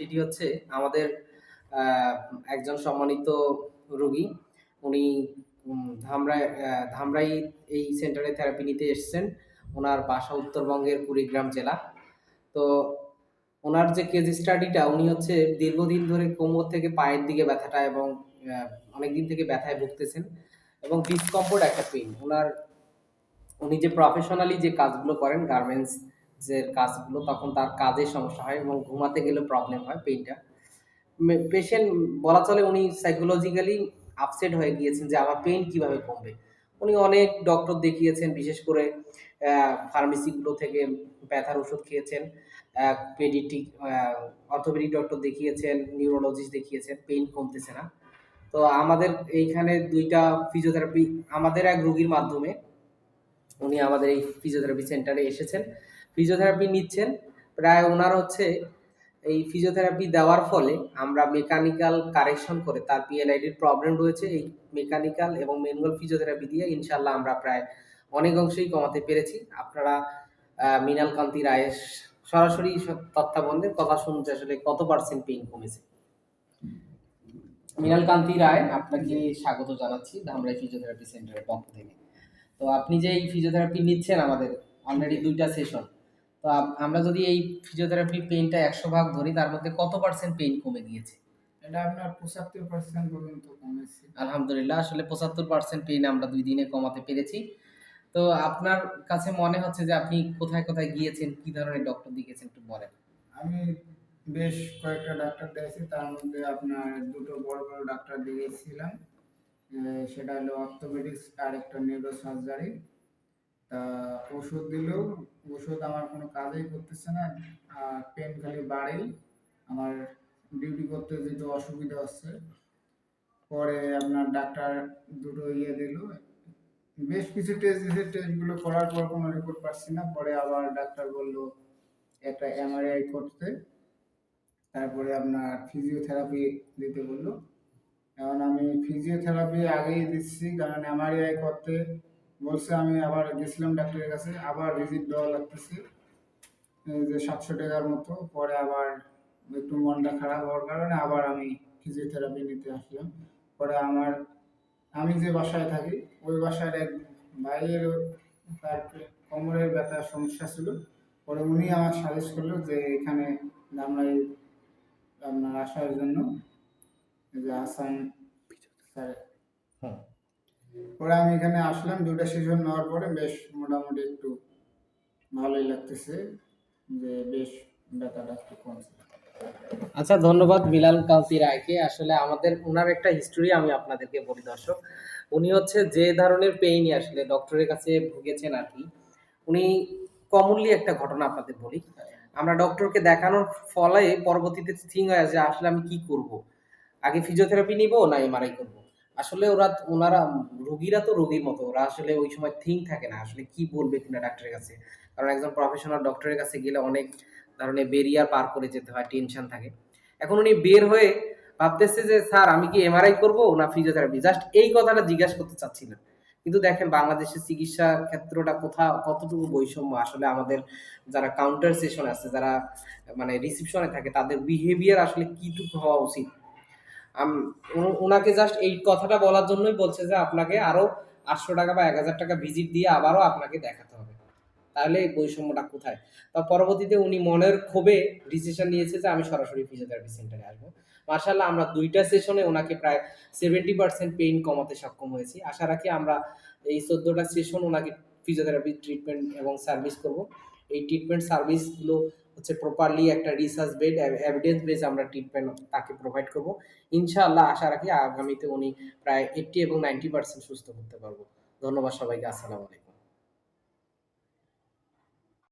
সেটি হচ্ছে আমাদের একজন সম্মানিত রোগী। উনি ধামরাই ধামরাই এই সেন্টারে থেরাপি নিতে এসেছেন। ওনার বাসা উত্তরবঙ্গের কুড়িগ্রাম জেলা। তো ওনার যে কেস স্টাডিটা উনি হচ্ছে দীর্ঘদিন ধরে কোমর থেকে পায়ের দিকে ব্যথাটা এবং আহ, অনেকদিন থেকে ব্যথায় ভুগতেছেন এবং ডিসকমফোর্ট একটা পেইন ওনার উনি যে প্রফেশনালি যে কাজগুলো করেন গার্মেন্টস যে কাজগুলো, তখন তার কাজে সমস্যা হয় এবং ঘুমাতে গেলে প্রবলেম হয় পেইনটা পেশেন্ট বলা চলে উনি সাইকোলজিক্যালি আপসেট হয়ে গিয়েছেন যে আমার পেইন কীভাবে কমবে। উনি অনেক ডক্টর দেখিয়েছেন, বিশেষ করে ফার্মেসিগুলো থেকে ব্যথার ওষুধ খেয়েছেন পেডিটিক অর্থোপেডিক ডক্টর দেখিয়েছেন নিউরোলজিস্ট দেখিয়েছেন পেইন কমতেছে না। তো আমাদের এইখানে দুইটা ফিজিওথেরাপি আমাদের এক রোগীর মাধ্যমে উনি আমাদের এই ফিজিওথেরাপি সেন্টারে এসেছেন। ফিজিওথেরাপি নিচ্ছেন। প্রায় ওনার হচ্ছে এই ফিজিওথেরাপি দেওয়ার ফলে আমরা মেকানিক্যাল কারেকশন করে তার পিএলআইডির প্রবলেম রয়েছে। এই মেকানিক্যাল এবং ম্যানুয়াল ফিজিওথেরাপি দিয়ে ইনশাল্লাহ আমরা প্রায় অনেক অংশেই কমাতে পেরেছি। আপনারা মৃণাল কান্তি রায়ের সরাসরি স- তত্ত্বাবধানে কথা শুনতে আসলে কত পার্সেন্ট পেইন কমেছে? মৃণাল কান্তি রায়, আপনাকে স্বাগত জানাচ্ছি ধামরাই ফিজিওথেরাপি সেন্টারের পক্ষ থেকে। তো আপনি যে এই ফিজিওথেরাপি নিচ্ছেন আমাদের অলরেডি দুইটা সেশন তো আমরা যদি এই ফিজিওথেরাপি পেইনটা একশো ভাগ ধরি তার মধ্যে কত পার্সেন্ট পেইন কমে গিয়েছে? এটা আপনার পঁচাত্তর পার্সেন্ট পর্যন্ত কমেছে। আলহামদুলিল্লাহ আসলে পঁচাত্তর পার্সেন্ট পেইন আমরা দুই দিনে কমাতে পেরেছি। তো আপনার কাছে মনে হচ্ছে যে আপনি কোথায় কোথায় গিয়েছেন কি ধরনের ডক্টর দেখেছেন একটু বলেন। আমি বেশ কয়েকটা ডাক্তার দেখেছি তার মধ্যে আপনার দুটো বড় বড় ডাক্তার দেখিয়েছিলাম। সেটা হলো অর্থোপেডিক্স আর একটা নিউরো সার্জারি তা ওষুধ দিলেও ওষুধ আমার কোনো কাজেই করতেছে না, আর পেন খালি বাড়েই। আমার ডিউটি করতে যেতে অসুবিধা হচ্ছে। পরে আপনার ডাক্তার দুটো ইয়ে দিল। বেশ কিছু টেস্ট দিয়েছে টেস্টগুলো করার পর কোনো রিপোর্ট পাচ্ছি না। পরে আবার ডাক্তার বলল, একটা এমআরআই করতে। তারপরে আপনার ফিজিওথেরাপি দিতে বলল। কারণ আমি ফিজিওথেরাপি আগেই দিচ্ছি, কারণ এমআরআই করতে বলছে, আমি আবার গেছিলাম ডাক্তারের কাছে, আবার ভিজিট দেওয়া লাগতেছে। যে সাতশো টাকার মতো, পরে আবার একটু মনটা খারাপ হওয়ার কারণে আবার আমি ফিজিওথেরাপি নিতে আসলাম। পরে আমার, আমি যে বাসায় থাকি, ওই বাসার এক ভাইয়ের তার কোমরের ব্যথার সমস্যা ছিল। পরে উনি আমার সাজেস্ট করল যে, এখানে আমরা আপনার আসার জন্য যে আসান স্যার, হুম। পরে আমি এখানে আসলাম দুটা সেশন নেওয়ার পরে বেশ মোটামুটি একটু ভালোই লাগতেছে যে বেশ ব্যথাটা একটু কমছে। আচ্ছা ধন্যবাদ বিলাল কান্তি রায়কে। আসলে আমাদের ওনার একটা হিস্টোরি আমি আপনাদেরকে বলি, দর্শক। উনি হচ্ছে যে ধরনের পেইনই আসলে ডক্টরের কাছে ভুগেছেন আর কি, উনি কমনলি একটা ঘটনা আপনাদের বলি। আমরা ডক্টরকে দেখানোর ফলে পরবর্তীতে থিং হয় যে আসলে আমি কি করব? আগে ফিজিওথেরাপি নিব না এমআরআই করব? আসলে ওরা, ওনারা, রোগীরা তো রোগীর মতো। ওরা আসলে ওই সময় থিং থাকে না, আসলে কি বলবে কিনা ডাক্তারের কাছে। কারণ একজন প্রফেশনাল ডক্টরের কাছে গেলে অনেক ধরনের বেরিয়ার পার করে যেতে হয় টেনশন থাকে। এখন উনি বের হয়ে ভাবতেছে যে, স্যার, আমি কি এমআরআই করব না ফিজিওথেরাপি জাস্ট এই কথাটা জিজ্ঞাসা করতে চাচ্ছিলেন কিন্তু দেখেন, বাংলাদেশের চিকিৎসা ক্ষেত্রটা কোথাও, কতটুকু বৈষম্য? আসলে আমাদের যারা কাউন্টার সেশন আছে, যারা মানে রিসিপশনে থাকে, তাদের বিহেভিয়ার আসলে কিটুকু হওয়া উচিত। ওনাকে জাস্ট এই কথাটা বলার জন্যই বলছে যে আপনাকে আরও আটশো টাকা বা এক হাজার টাকা ভিজিট দিয়ে আবারও আপনাকে দেখাতে হবে। তাহলে এই বৈষম্যটা কোথায়? তা পরবর্তীতে উনি মনের ক্ষোভে ডিসিশন নিয়েছে যে আমি সরাসরি ফিজিওথেরাপি সেন্টারে আসব। মার্শাল্লাহ আমরা দুইটা সেশনে ওনাকে প্রায় সেভেন্টি পার্সেন্ট পেইন কমাতে সক্ষম হয়েছি। আশা রাখি আমরা এই চোদ্দোটা সেশন ওনাকে ফিজিওথেরাপি ট্রিটমেন্ট এবং সার্ভিস করব। এই ট্রিটমেন্ট সার্ভিসগুলো হচ্ছে প্রপারলি একটা রিসার্চ বেড এভিডেন্স বেস আমরা ট্রিটমেন্ট তাকে প্রোভাইড করব। ইনশাআল্লাহ আশা রাখি আগামীতে উনি প্রায় এইটটি এবং নাইনটি পার্সেন্ট সুস্থ করতে পারব। ধন্যবাদ সবাইকে, আসসালামু আলাইকুম।